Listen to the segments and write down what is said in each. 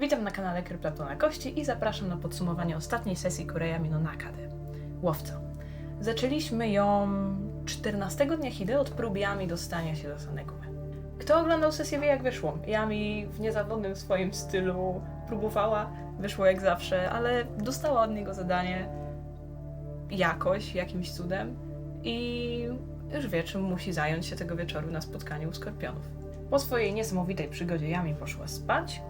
Witam na kanale Kryptatu na Kości i zapraszam na podsumowanie ostatniej sesji Korea Mino Nakady. Łowca. Zaczęliśmy ją 14 dnia Hidy od prób Yami dostania się do Sanegumy. Kto oglądał sesję wie jak wyszło. Yami w niezawodnym swoim stylu próbowała, wyszło jak zawsze, ale dostała od niego zadanie jakoś, jakimś cudem i już wie czym musi zająć się tego wieczoru na spotkaniu u Skorpionów. Po swojej niesamowitej przygodzie Yami poszła spać,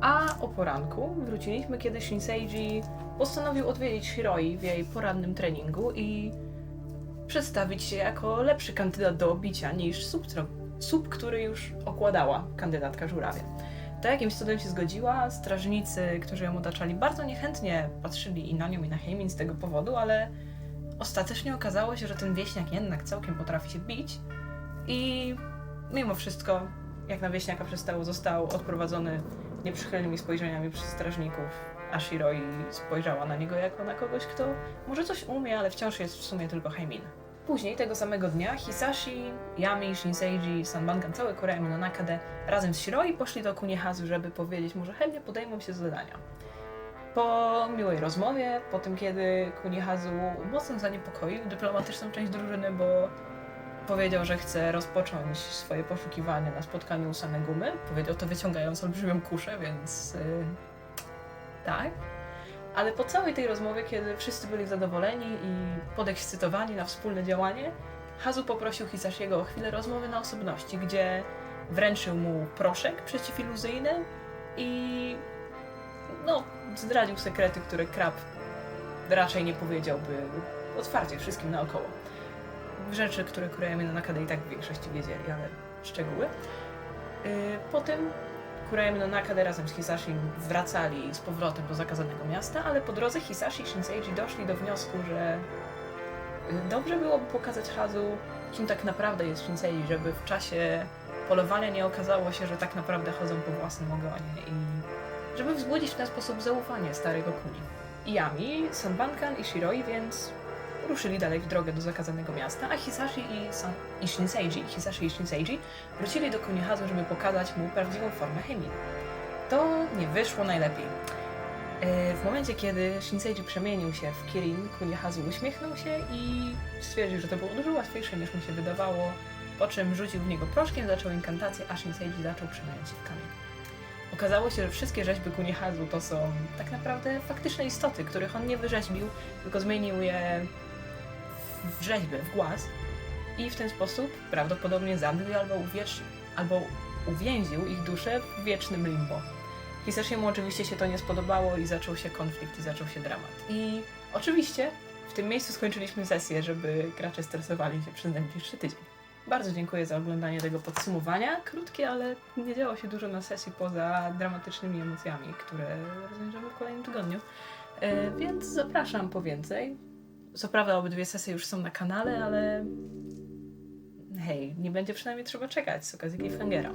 a o poranku wróciliśmy, kiedy Shinseiji postanowił odwiedzić Shiroi w jej porannym treningu i przedstawić się jako lepszy kandydat do obicia niż sub, sub który już okładała kandydatka żurawia. To jakimś cudem się zgodziła, strażnicy, którzy ją otaczali, bardzo niechętnie patrzyli i na nią, i na Heimin z tego powodu, ale ostatecznie okazało się, że ten wieśniak jednak całkiem potrafi się bić i mimo wszystko, jak na wieśniaka przystało, został odprowadzony nieprzychylnymi spojrzeniami przez strażników, a Shiroi spojrzała na niego jako na kogoś, kto może coś umie, ale wciąż jest w sumie tylko Heimin. Później tego samego dnia Hisashi, Yami, Shinseiji, Sanbangan, całe Korea Mino Nakade razem z Shiroi poszli do Kuniehazu, żeby powiedzieć, może chętnie podejmą się zadania. Po miłej rozmowie, po tym kiedy Kuniehazu mocno zaniepokoił dyplomatyczną część drużyny, bo powiedział, że chce rozpocząć swoje poszukiwania na spotkaniu u Sanegumy. Powiedział to wyciągając olbrzymią kuszę, więc yy, tak. Ale po całej tej rozmowie, kiedy wszyscy byli zadowoleni i podekscytowani na wspólne działanie, Hazu poprosił Hisashiego o chwilę rozmowy na osobności, gdzie wręczył mu proszek przeciwiluzyjny i no, zdradził sekrety, które Krab raczej nie powiedziałby otwarcie wszystkim naokoło. Rzeczy, które Kurejemy na Nakade i tak w większości wiedzieli, ale szczegóły. Yy, Potem Kurejemy no Nakade razem z Hisashi wracali z powrotem do zakazanego miasta, ale po drodze Hisashi i Shinseiji doszli do wniosku, że y, dobrze byłoby pokazać Hazu, kim tak naprawdę jest Shinsei, żeby w czasie polowania nie okazało się, że tak naprawdę chodzą po własnym ogonie i żeby wzbudzić w ten sposób zaufanie starego kuni. I Yami, Sanbankan i Shiroi więc ruszyli dalej w drogę do zakazanego miasta, a Hisashi i, San- i Shinseiji, Hisashi i Shinseiji wrócili do Kunihazu, żeby pokazać mu prawdziwą formę chemii. To nie wyszło najlepiej. E, W momencie, kiedy Shinseiji przemienił się w Kirin, Kunihazu uśmiechnął się i stwierdził, że to było dużo łatwiejsze niż mu się wydawało, po czym rzucił w niego proszkiem, zaczął inkantację, a Shinseiji zaczął przemieniać się w kamień. Okazało się, że wszystkie rzeźby Kunihazu to są tak naprawdę faktyczne istoty, których on nie wyrzeźbił, tylko zmienił je w rzeźby, w głaz i w ten sposób prawdopodobnie zabił albo, uwiecz, albo uwięził ich duszę w wiecznym limbo. Hisashiemu oczywiście się to nie spodobało i zaczął się konflikt i zaczął się dramat. I oczywiście w tym miejscu skończyliśmy sesję, żeby gracze stresowali się przez najbliższy tydzień. Bardzo dziękuję za oglądanie tego podsumowania. Krótkie, ale nie działo się dużo na sesji poza dramatycznymi emocjami, które rozwiążemy w kolejnym tygodniu. E, więc zapraszam po więcej. Co prawda obydwie sesje już są na kanale, ale hej, nie będzie przynajmniej trzeba czekać z okazji Cliffhangera.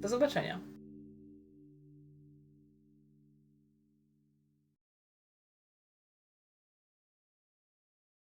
Do zobaczenia.